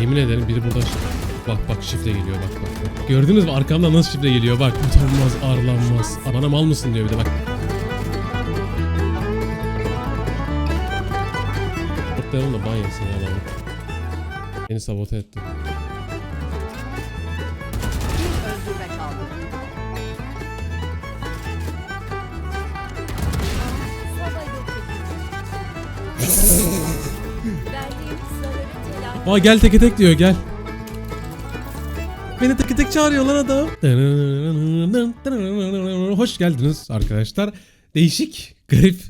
Yemin ederim biri burada bak bak şifre geliyor bak bak. Gördünüz mü arkamdan nasıl şifre geliyor bak. Utanmaz arlanmaz. Bana mal mısın diyor bir de bak. Kurtlayalım da ban yesin ya adamı. Beni sabote etti. Aa gel teke tek diyor gel. Beni teke tek çağırıyor lan adam. Hoş geldiniz arkadaşlar. Değişik, garip,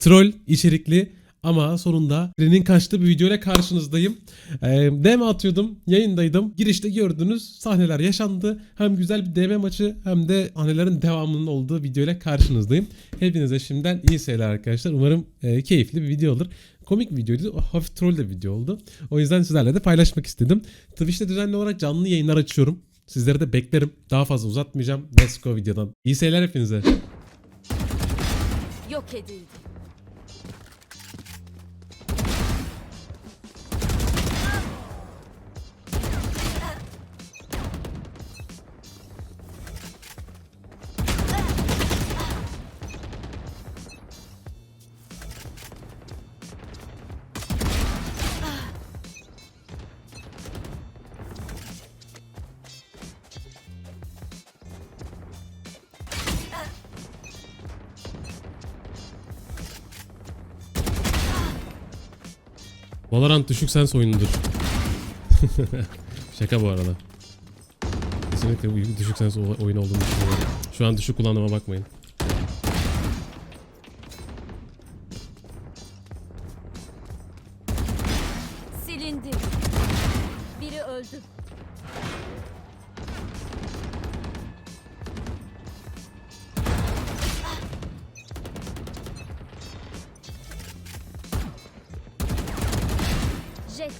troll içerikli ama sonunda birinin kaçtığı bir videoyla karşınızdayım. Ee, DM atıyordum, yayındaydım. Girişte gördünüz sahneler yaşandı. Hem güzel bir DM maçı hem de sahnelerin devamının olduğu videoyla karşınızdayım. Hepinize şimdiden iyi seyirler arkadaşlar. Umarım e, keyifli bir video olur. Komik bir videoydu. Hafif troll de video oldu. O yüzden sizlerle de paylaşmak istedim. Twitch'te düzenli olarak canlı yayınlar açıyorum. Sizleri de beklerim. Daha fazla uzatmayacağım. Let's go videodan. İyi seyirler hepinize. yok edildi. Valorant düşük sens oyunudur. Şaka bu arada. Kesinlikle düşük sens oyun olduğunu düşünüyorum. Şu an düşük kullandığıma bakmayın.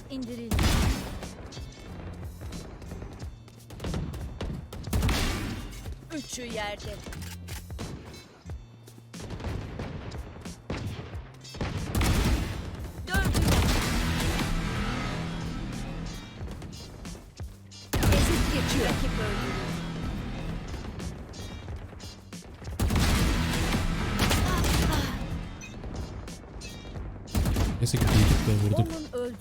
İndirildi. Üçü yerde. Neyse ki büyüdük de vurduk. Onun öldü.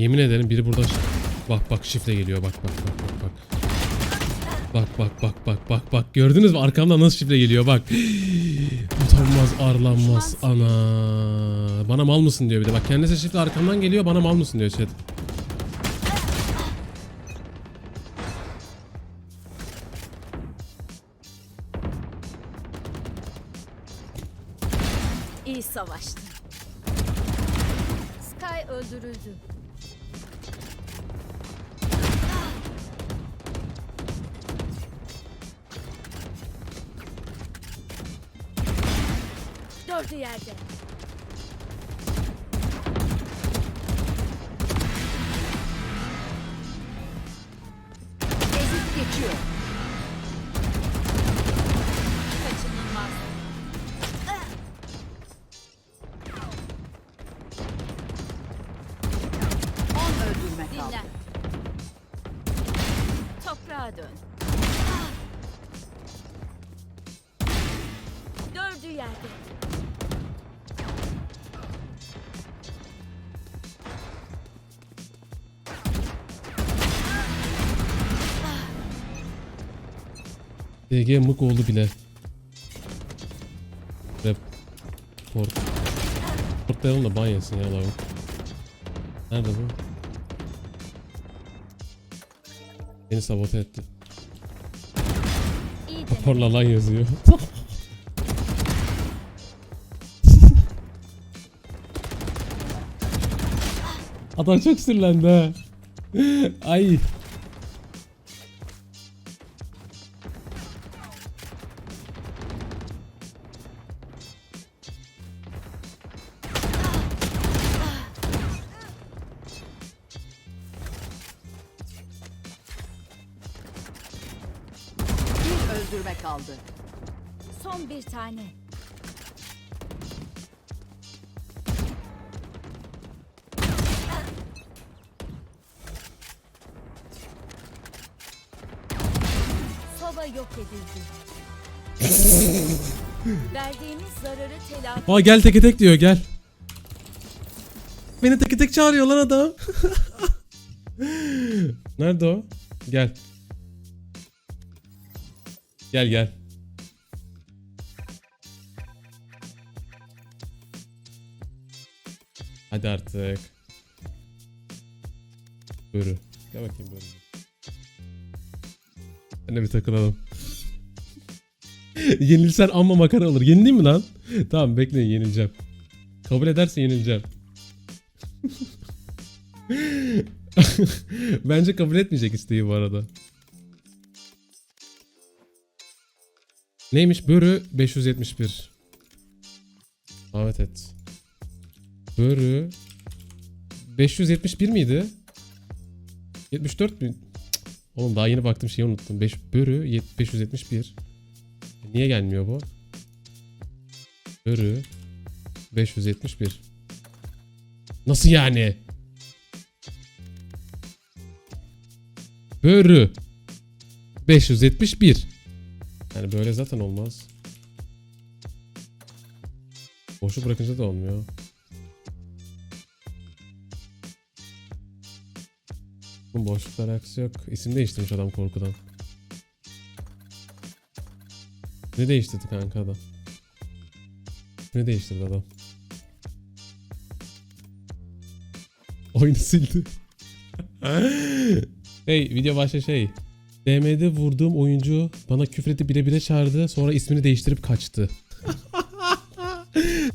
Yemin ederim biri burada bak bak şifre geliyor bak bak bak bak bak. Bak bak bak bak bak bak gördünüz mü arkamdan nasıl şifre geliyor bak. Utanmaz arlanmaz ana. Bana mal mısın diyor bir de bak kendisi şifre arkamdan geliyor bana mal mısın diyor chat. İyi savaştı. Sky öldürüldü. Dördü yerde. Ezip geçiyor. Kaçınılmaz. On öldürme kaldı. Dinlen. Toprağa dön. Dördü yerde. DG mık oldu bile. Rap. Port. Portlayalım da ban ya lavuk. Nerede bu? Beni sabote etti. Raporla lan yazıyor. Adam çok sinirlendi ha. Ay. Öldürme kaldı. Son bir tane. Sova yok edildi. Verdiğimiz zararı telafi Aa gel teke tek diyor gel. Beni teke tek çağırıyor lan adam. Nerede o? Gel. Gel gel. Hadi artık. Buyurun. Gel bakayım buyurun. Hadi bir takılalım. Yenilsen amma makara olur. Yenileyim mi lan? tamam bekleyin yenileceğim. Kabul ederse yenileceğim. Bence kabul etmeyecek isteği bu arada. Neymiş? Börü 571. Evet et. Börü 571 miydi? 74 mü? Oğlum daha yeni baktım şeyi unuttum. 5 börü yet- 571. Niye gelmiyor bu? Börü 571. Nasıl yani? Börü 571. Yani böyle zaten olmaz. Boşu bırakınca da olmuyor. Bu boşluklar alakası yok. İsim değiştirmiş adam korkudan. Ne değiştirdi kanka adam? Ne değiştirdi adam? Oyunu sildi. hey video başta şey. DM'de vurduğum oyuncu bana küfredip bire bire çağırdı. Sonra ismini değiştirip kaçtı.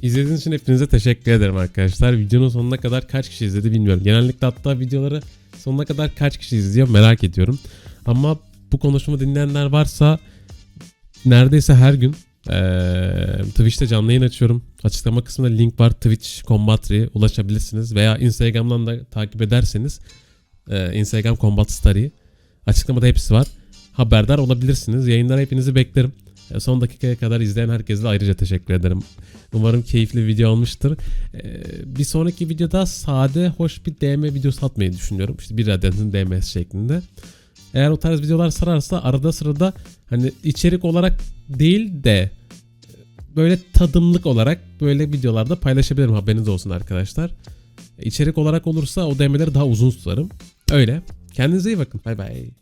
İzlediğiniz için hepinize teşekkür ederim arkadaşlar. Videonun sonuna kadar kaç kişi izledi bilmiyorum. Genellikle hatta videoları sonuna kadar kaç kişi izliyor merak ediyorum. Ama bu konuşumu dinleyenler varsa neredeyse her gün eee, Twitch'te canlı yayın açıyorum. Açıklama kısmında link var. Twitch Combatry ulaşabilirsiniz. Veya Instagram'dan da takip ederseniz eee, Instagram Combat Story. Açıklamada hepsi var. Haberdar olabilirsiniz. Yayınlara hepinizi beklerim. E, Son dakikaya kadar izleyen herkese de ayrıca teşekkür ederim. Umarım keyifli bir video olmuştur. Ee, bir sonraki videoda sade, hoş bir DM videosu atmayı düşünüyorum. İşte bir adetin DMS şeklinde. Eğer o tarz videolar sararsa arada sırada hani içerik olarak değil de e, böyle tadımlık olarak böyle videolarda paylaşabilirim haberiniz olsun arkadaşlar. İçerik olarak olursa o DM'leri daha uzun tutarım. Öyle. Kendinize iyi bakın. Bay bay.